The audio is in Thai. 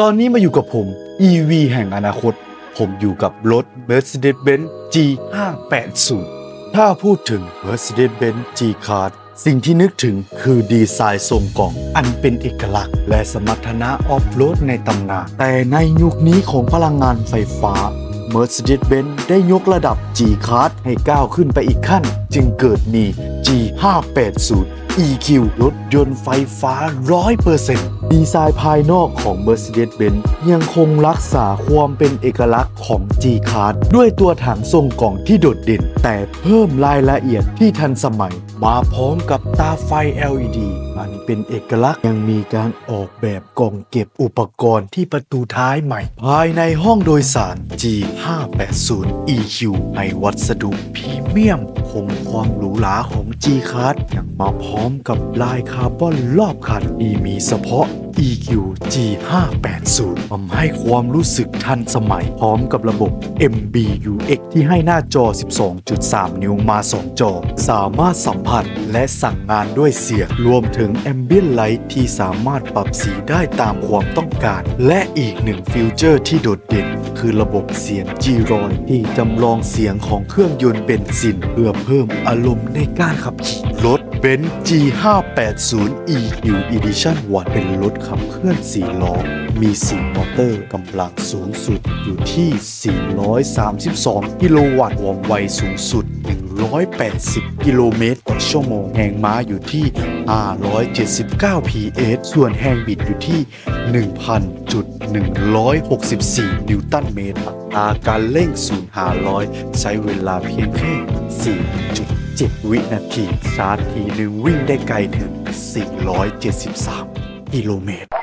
ตอนนี้มาอยู่กับผม EV แห่งอนาคต ผมอยู่กับรถ Mercedes-Benz G580 ถ้าพูดถึง Mercedes-Benz G-Class สิ่งที่นึกถึงคือดีไซน์ทรงกล่อง อันเป็นเอกลักษณ์ และสมรรถนะออฟโรดในตำนาน แต่ในยุคนี้ของพลังงานไฟฟ้า Mercedes-Benz ได้ยกระดับ G-Class ให้ก้าวขึ้นไปอีกขั้น จึงเกิดมี G580 EQ รถยนต์ไฟฟ้า 100%ดีไซน์ภายนอกของ Mercedes-Benz ยังคงรักษาความเป็นเอกลักษณ์ของ G-Class ด้วยตัวถังทรงกล่องที่โดดเด่น แต่เพิ่มรายละเอียดที่ทันสมัย มาพร้อมกับตาไฟ LED อันเป็นเอกลักษณ์ยังมีการออกแบบกล่องเก็บอุปกรณ์ที่ประตูท้ายใหม่ ภายในห้องโดยสาร G580 EQ ในวัสดุพรีเมียม คงความหรูหราของ G-Class ยังมาพร้อมกับลายคาร์บอนรอบคันที่มีเฉพาะ EQ G580 ทำให้ความรู้สึกทันสมัยพร้อมกับระบบ MBUX ที่ให้หน้าจอ 12.3 นิ้วมา 2 จอ สามารถสัมผัสและสั่งงานด้วยเสียง รวมถึง Ambient Light ที่สามารถปรับสีได้ตามความต้องการ และอีกหนึ่งฟิวเจอร์ที่โดดเด่น คือระบบเสียง G-Roy ที่จำลองเสียงของเครื่องยนต์เบนซิน เพื่อเพิ่มอารมณ์ในการขับขี่รถ เบนซ์ G580 EU Edition 1เป็นรถขับเคลื่อน 4 ล้อ มี 4 มอเตอร์กำลังสูงสุดอยู่ที่ 432 กิโลวัตต์ความไวสูงสุด 180 กิโลเมตรต่อชั่วโมงแรงม้าอยู่ที่ 579 PS ส่วนแรงบิดอยู่ที่ 1,164 นิวตันเมตรอัตราการเร่ง0หา100 ใช้เวลาเพียงแค่ 4. 7 วินาทีชาร์ทีหนึ่งวิ่งได้ไกลถึง 473 กิโลเมตร